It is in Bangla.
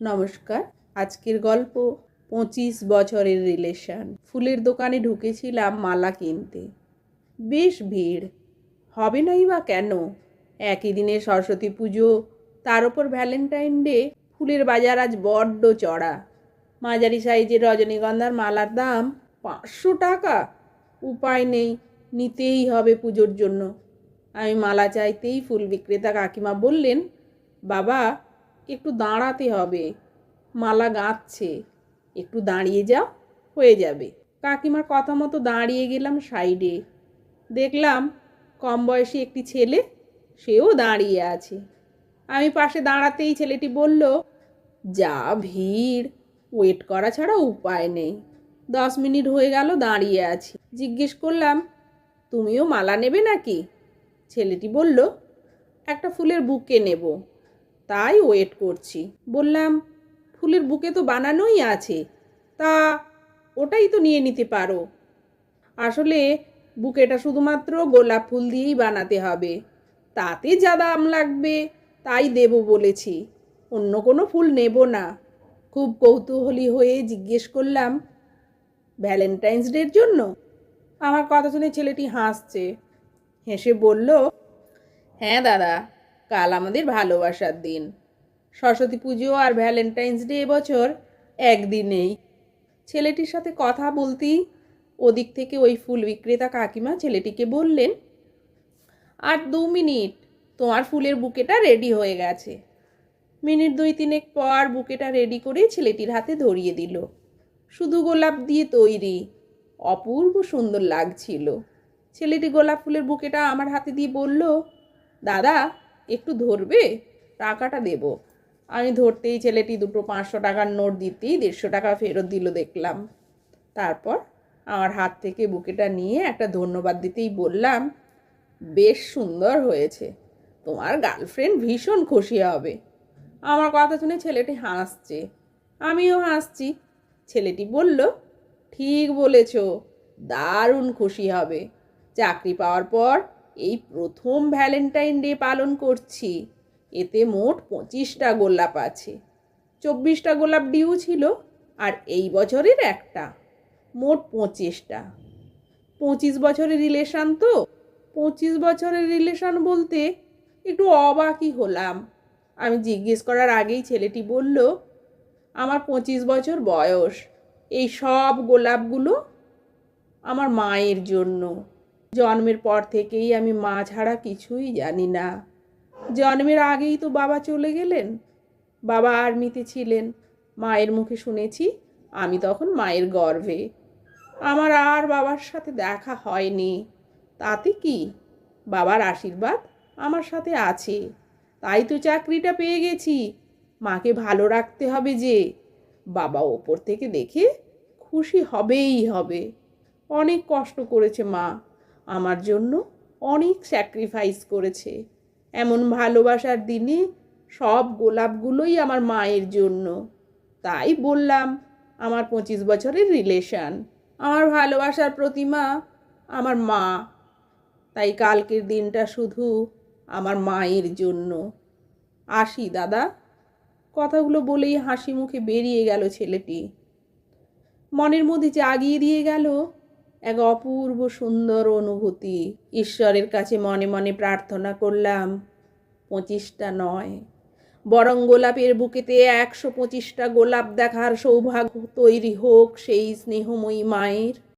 নমস্কার, আজকের গল্প পঁচিশ বছরের রিলেশন। ফুলের দোকানে ঢুকেছিলাম মালা কিনতে। বেশ ভিড়, হবে নাই বা কেন? একই দিনে সরস্বতী পুজো, তার ওপর ভ্যালেন্টাইন ডে, ফুলের বাজার আজ বড্ড চড়া। মাঝারি সাইজের রজনীগন্ধার মালার দাম পাঁচশো টাকা। উপায় নেই, নিতেই হবে পুজোর জন্য। আমি মালা চাইতেই ফুল বিক্রেতা কাকিমা বললেন, বাবা একটু দাঁড়াতে হবে। মালা গাঁথছে। একটু দাঁড়িয়ে যাও, হয়ে যাবে। কাকিমার কথা মতো দাঁড়িয়ে গেলাম সাইডে। দেখলাম কম বয়সী একটি ছেলে, সেও দাঁড়িয়ে আছে। আমি পাশে দাঁড়াতেই ছেলেটি বলল, যা ভিড় ওয়েট করা ছাড়া উপায় নেই। দশ মিনিট হয়ে গেল দাঁড়িয়ে আছি। জিজ্ঞেস করলাম, তুমিও মালা নেবে নাকি? ছেলেটি বলল, একটা ফুলের বুকে নেব। তাই ওয়েট করছি। বললাম, ফুলের বুকে তো বানানোই আছে, তা ওটাই তো নিয়ে নিতে পারো। আসলে বুকেটা শুধুমাত্র গোলাপ ফুল দিয়েই বানাতে হবে। তাতে যা দাম লাগবে, তাই দেব বলেছি, অন্য কোনো ফুল নেব না। খুব কৌতূহলী হয়ে জিজ্ঞেস করলাম, ভ্যালেন্টাইন্স ডের জন্য? আমার কথা শুনে ছেলেটি হাসছে। হেসে বলল হ্যাঁ দাদা কাল আমাদের ভালোবাসার দিন। সরস্বতী পুজো আর ভ্যালেন্টাইন্স ডে এবছর একদিনেই। ছেলেটির সাথে কথা বলতেই ওদিক থেকে ওই ফুল বিক্রেতা কাকিমা ছেলেটিকে বললেন, আর দু মিনিট, তোমার ফুলের বুকেটা রেডি হয়ে গেছে। মিনিট দুই তিনেক পর বুকেটা রেডি করে ছেলেটির হাতে ধরিয়ে দিল। শুধু গোলাপ দিয়ে তৈরি, অপূর্ব সুন্দর লাগছিল। ছেলেটি গোলাপ ফুলের বুকেটা আমার হাতে দিয়ে বলল, দাদা একটু ধরবে, টাকাটা দেব। আমি ধরতেই ছেলেটি দুটো পাঁচশো টাকার নোট দিতেই দেড়শো টাকা ফেরত দিল দেখলাম। তারপর আমার হাত থেকে বুকেটা নিয়ে একটা ধন্যবাদ দিতেই বললাম, বেশ সুন্দর হয়েছে। তোমার গার্লফ্রেন্ড ভীষণ খুশি হবে। আমার কথা শুনে ছেলেটি হাসছে। আমিও হাসছি। ছেলেটি বলল, ঠিক বলেছ, দারুণ খুশি হবে। চাকরি পাওয়ার পর এই প্রথম ভ্যালেন্টাইন ডে পালন করছি। এতে মোট পঁচিশটা গোলাপ আছে। চব্বিশটা গোলাপ ডিউ ছিল আর এই বছরের একটা। মোট পঁচিশটা। পঁচিশ বছরের রিলেশান তো? পঁচিশ বছরের রিলেশান বলতে একটু অবাকই হলাম। আমি জিজ্ঞেস করার আগেই ছেলেটি বলল, আমার পঁচিশ বছর বয়স। এই সব গোলাপগুলো আমার মায়ের জন্য। জন্মের পর থেকেই আমি মা ছাড়া কিছুই জানি না। জন্মের আগেই তো বাবা চলে গেলেন। বাবা আর্মিতে ছিলেন। মায়ের মুখে শুনেছি, আমি তখন মায়ের গর্ভে। আমার আর বাবার সাথে দেখা হয়নি। তাতে কি? বাবার আশীর্বাদ আমার সাথে আছে। তাই তো চাকরিটা পেয়ে গেছি। মাকে ভালো রাখতে হবে যে, বাবা ওপর থেকে দেখে খুশি হবেই হবে। অনেক কষ্ট করেছে মা। আমার জন্য অনেক স্যাক্রিফাইস করেছে। এমন ভালোবাসার দিনে সব গোলাপগুলোই আমার মায়ের জন্য। তাই বললাম, আমার পঁচিশ বছরের রিলেশান আমার ভালোবাসার প্রতিমা আমার মা। তাই কালকের দিনটা শুধু আমার মায়ের জন্য। আসি, দাদা। কথাগুলো বলেই হাসি মুখে বেরিয়ে গেল ছেলেটি। মনের মধ্যে জাগিয়ে দিয়ে গেল এক অপূর্ব সুন্দর অনুভূতি। ঈশ্বরের কাছে মনে মনে প্রার্থনা করলাম, পঁচিশটা নয়। বরং গোলাপের বুকেতে একশো পঁচিশটা গোলাপ দেখার সৌভাগ্য তৈরি হোক সেই স্নেহময়ী মায়ের।